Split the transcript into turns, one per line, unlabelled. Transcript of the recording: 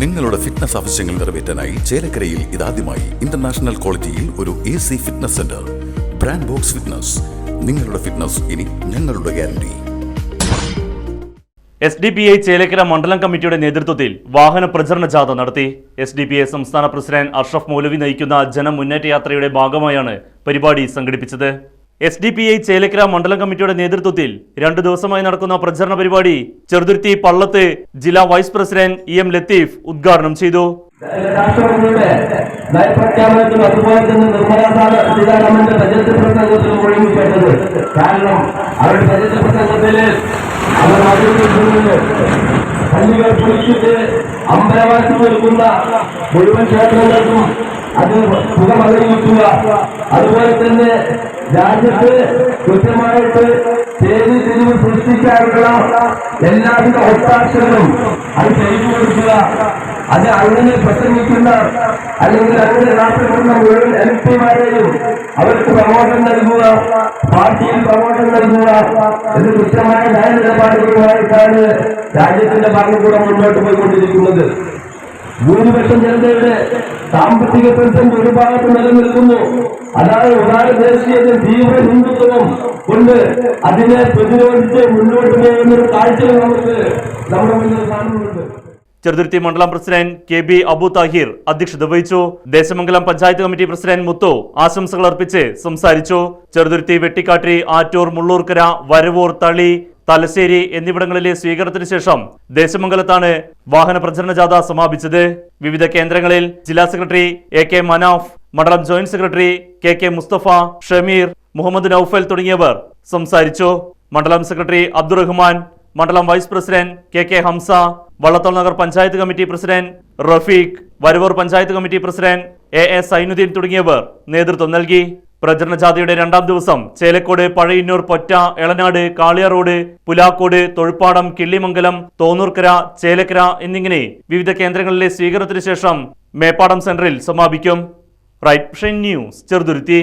നിങ്ങളുടെ ഫിറ്റ്നസ് ആവശ്യങ്ങൾ നിറവേറ്റാനായി ചേലക്കരയിൽ ഇതാദ്യമായി ഇന്റർനാഷണൽ ക്വാളിറ്റിയിൽ ഒരു A C fitness centre brand box fitness നിങ്ങളുടെ ഫിറ്റ്നസ് ഇനി ഞങ്ങളുടെ guarantee
S D P I Chelakkara മണ്ഡലം കമ്മിറ്റിയുടെ നേതൃത്വത്തിൽ വാഹന പ്രചരണ ജാഥ നടത്തി. എസ് ഡി പി ഐ സംസ്ഥാന പ്രസിഡന്റ് അഷ്റഫ് മൗലവി നയിക്കുന്ന ജനമുന്നേറ്റ യാത്രയുടെ ഭാഗമായാണ് പരിപാടി സംഘടിപ്പിച്ചത്. S D P I Chelakkara മണ്ഡലം കമ്മിറ്റിയുടെ നേതൃത്വത്തിൽ രണ്ടു ദിവസമായി നടക്കുന്ന പ്രചരണ പരിപാടി ചെറുതുരുത്തി പള്ളത്ത് ജില്ലാ vice president E M Latheef ഉദ്ഘാടനം ചെയ്തു.
കാരണം മുഴുവൻ ക്ഷേത്രങ്ങൾക്കും അത് സുഖമറിയിക്കുക അതുപോലെ തന്നെ രാജ്യത്ത് കൃത്യമായിട്ട് ചേരി തിരിവ് സൃഷ്ടിക്കാനുള്ള എല്ലാവിധ ഒത്താശകളും അത് ചെയ്തു കൊടുക്കുക അത് അങ്ങനെ പ്രസംഗിക്കുന്ന അല്ലെങ്കിൽ അങ്ങനെ രാഷ്ട്രപ്പെടുന്ന മുഴുവൻ എം പിമാരെയും അവർക്ക് പ്രമോഷൻ നൽകുക പാർട്ടിയിൽ പ്രമോഷൻ നൽകുക എന്ന് കൃത്യമായ നയ നിലപാടുകളുമായിട്ടാണ് രാജ്യത്തിന്റെ ഭരണകൂടം മുന്നോട്ട് പോയിക്കൊണ്ടിരിക്കുന്നത്. ഭൂരിപക്ഷം ജനതയുടെ സാമ്പത്തിക പ്രതിസന്ധി ഒരു ഭാഗത്ത് നിലനിൽക്കുന്നു. അതാണ് ഉദാര ദേശീയത തീവ്ര ഹിന്ദുത്വം കൊണ്ട് അതിനെ പ്രതിരോധിച്ച് മുന്നോട്ട് പോകുന്ന ഒരു കാഴ്ച നമുക്ക് നമ്മുടെ മുന്നിൽ കാണുന്നുണ്ട്.
ചെറുതുരുത്തി മണ്ഡലം president K B Abu Thahir അധ്യക്ഷത വഹിച്ചു. ദേശമംഗലം പഞ്ചായത്ത് കമ്മിറ്റി പ്രസിഡന്റ് മുത്തു ആശംസകൾ അർപ്പിച്ച് സംസാരിച്ചു. ചെറുതുരുത്തി വെട്ടിക്കാട്ടി ആറ്റൂർ മുള്ളൂർക്കര വരവൂർ തളി തലശ്ശേരി എന്നിവിടങ്ങളിലെ സ്വീകരണത്തിന് ശേഷം ദേശമംഗലത്താണ് വാഹന പ്രചരണ ജാഥ സമാപിച്ചത്. വിവിധ കേന്ദ്രങ്ങളിൽ ജില്ലാ സെക്രട്ടറി എ കെ മനാഫ് മണ്ഡലം joint secretary K K Musthafa Shameer Muhammad Noufal തുടങ്ങിയവർ സംസാരിച്ചു. മണ്ഡലം സെക്രട്ടറി അബ്ദുറഹ്മാൻ മണ്ഡലം vice president K K Hamza Vallathol Nagar panchayat committee president Rafeeq Varavoor panchayat committee president A S Sainudheen തുടങ്ങിയവർ നേതൃത്വം നൽകി. പ്രചരണ ജാഥയുടെ രണ്ടാം ദിവസം ചേലക്കോട് പഴയന്നൂർ പൊറ്റ എളനാട് കാളിയാറോഡ് പുലാക്കോട് തൊഴുപ്പാടം കിള്ളിമംഗലം തോന്നൂർക്കര ചേലക്കര എന്നിങ്ങനെ വിവിധ കേന്ദ്രങ്ങളിലെ സ്വീകരണത്തിന് ശേഷം മേപ്പാടം സെന്ററിൽ സമാപിക്കും. Right news Cheruthuruthy.